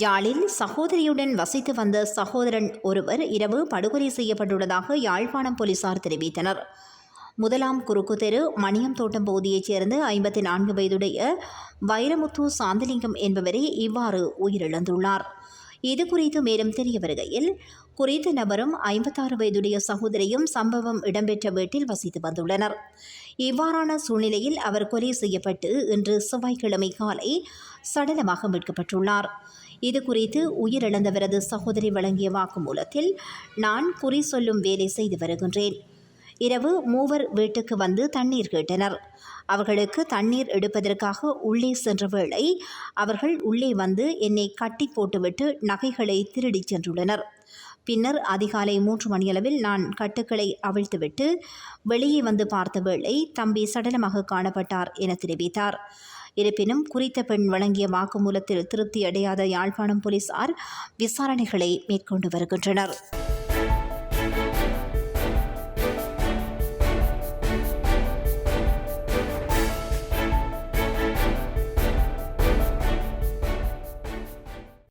யாழில் சகோதரியுடன் வசித்து வந்த சகோதரன் ஒருவர் இரவு படுகொலை செய்யப்பட்டுள்ளதாக யாழ்ப்பாணம் போலீசார் தெரிவித்தனர். முதலாம் குறுக்கு தெரு மணியம் தோட்டம் பகுதியைச் சேர்ந்த ஐம்பத்தி நான்கு வயதுடைய வைரமுத்து சாந்தலிங்கம் என்பவரே இவ்வாறு உயிரிழந்துள்ளார். இது குறித்து மேலும் தெரிய வருகையில் குறித்த நபரும் ஐம்பத்தாறு வயதுடைய சகோதரியும் சம்பவம் இடம்பெற்ற வீட்டில் வசித்து வந்துள்ளனர். இவ்வாறான சூழ்நிலையில் அவர் கொலை செய்யப்பட்டு இன்று செவ்வாய்க்கிழமை காலை சடலமாக மீட்கப்பட்டுள்ளார். இது குறித்து உயிரிழந்தவரது சகோதரி வழங்கிய வாக்குமூலத்தில் நான் குறி சொல்லும் வேலை செய்து வருகின்றேன். இரவு மூவர் வீட்டுக்கு வந்து தண்ணீர் கேட்டனர். அவர்களுக்கு தண்ணீர் எடுப்பதற்காக உள்ளே சென்ற வேளை அவர்கள் உள்ளே வந்து என்னை கட்டி போட்டுவிட்டு நகைகளை திருடிச் சென்றுள்ளனர். பின்னர் அதிகாலை மூன்று மணியளவில் நான் கட்டுக்களை அவிழ்த்துவிட்டு வெளியே வந்து பார்த்த வேளை தம்பி சடலமாக காணப்பட்டார் என தெரிவித்தார். இருப்பினும் குறித்த பெண் வழங்கிய வாக்குமூலத்தில் திருப்தி அடையாத யாழ்ப்பாணம் போலீசார் விசாரணைகளை மேற்கொண்டு வருகின்றனர்.